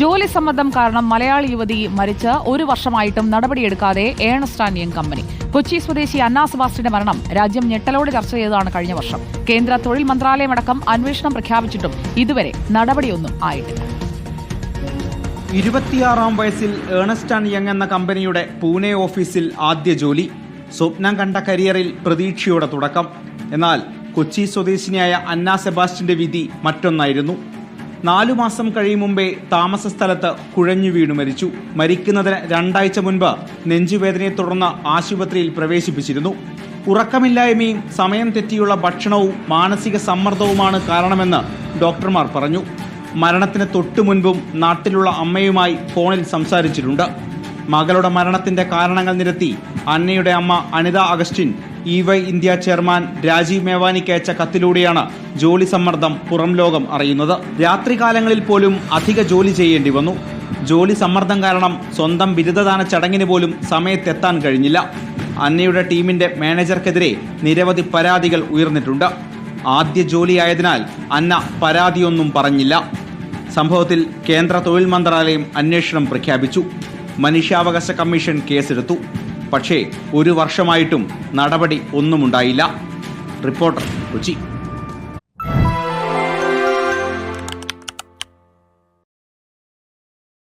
ജോലി സമ്മർദ്ദം കാരണം മലയാളി യുവതി മരിച്ച് ഒരു വർഷമായിട്ടും നടപടിയെടുക്കാതെ ഏണസ്റ്റ് യങ് കമ്പനി. കൊച്ചി സ്വദേശി അന്നാ സെബാസ്റ്റിന്റെ മരണം രാജ്യം ഞെട്ടലോടെ ചർച്ച ചെയ്തതാണ് കഴിഞ്ഞ വർഷം. കേന്ദ്ര തൊഴിൽ മന്ത്രാലയമടക്കം അന്വേഷണം പ്രഖ്യാപിച്ചിട്ടും ഇതുവരെ നടപടിയൊന്നും ആയിട്ടില്ല. ഇരുപത്തിയാറാം വയസ്സിൽ ഏണസ്റ്റ് യങ് എന്ന കമ്പനിയുടെ പൂനെ ഓഫീസിൽ ആദ്യ ജോലി. സ്വപ്നം കണ്ട കരിയറിൽ പ്രതീക്ഷയുടെ തുടക്കം. എന്നാൽ കൊച്ചി സ്വദേശിനിയായ അന്നാ സെബാസ്റ്റിന്റെ വിധി മറ്റൊന്നായിരുന്നു. നാലു മാസം കഴിയും മുമ്പേ താമസ സ്ഥലത്ത് കുഴഞ്ഞു വീണു മരിച്ചു. മരിക്കുന്നതിന് രണ്ടാഴ്ച മുൻപ് നെഞ്ചുവേദനയെ തുടർന്ന് ആശുപത്രിയിൽ പ്രവേശിപ്പിച്ചിരുന്നു. ഉറക്കമില്ലായ്മയും സമയം തെറ്റിയുള്ള ഭക്ഷണവും മാനസിക സമ്മർദ്ദവുമാണ് കാരണമെന്ന് ഡോക്ടർമാർ പറഞ്ഞു. മരണത്തിന് തൊട്ടു മുൻപും നാട്ടിലുള്ള അമ്മയുമായി ഫോണിൽ സംസാരിച്ചിട്ടുണ്ട്. മകളുടെ മരണത്തിന്റെ കാരണങ്ങൾ നിരത്തി അന്നയുടെ അമ്മ Anitha Augustine E Y India chairman Rajeev മേവാനിക്ക് അയച്ച കത്തിലൂടെയാണ് ജോലി സമ്മർദ്ദം പുറം ലോകം അറിയുന്നത്. രാത്രികാലങ്ങളിൽ പോലും അധിക ജോലി ചെയ്യേണ്ടി വന്നു. ജോലി സമ്മർദ്ദം കാരണം സ്വന്തം ബിരുദദാന ചടങ്ങിന് പോലും സമയത്തെത്താൻ കഴിഞ്ഞില്ല. അന്നയുടെ ടീമിന്റെ മാനേജർക്കെതിരെ നിരവധി പരാതികൾ ഉയർന്നിട്ടുണ്ട്. ആദ്യ ജോലിയായതിനാൽ അന്ന പരാതിയൊന്നും പറഞ്ഞില്ല. സംഭവത്തിൽ കേന്ദ്ര തൊഴിൽ മന്ത്രാലയം അന്വേഷണം പ്രഖ്യാപിച്ചു. മനുഷ്യാവകാശ കമ്മീഷൻ കേസെടുത്തു. പക്ഷേ ഒരു വർഷമായിട്ടും നടപടി ഒന്നുമുണ്ടായില്ല. റിപ്പോർട്ടർ കൊച്ചി.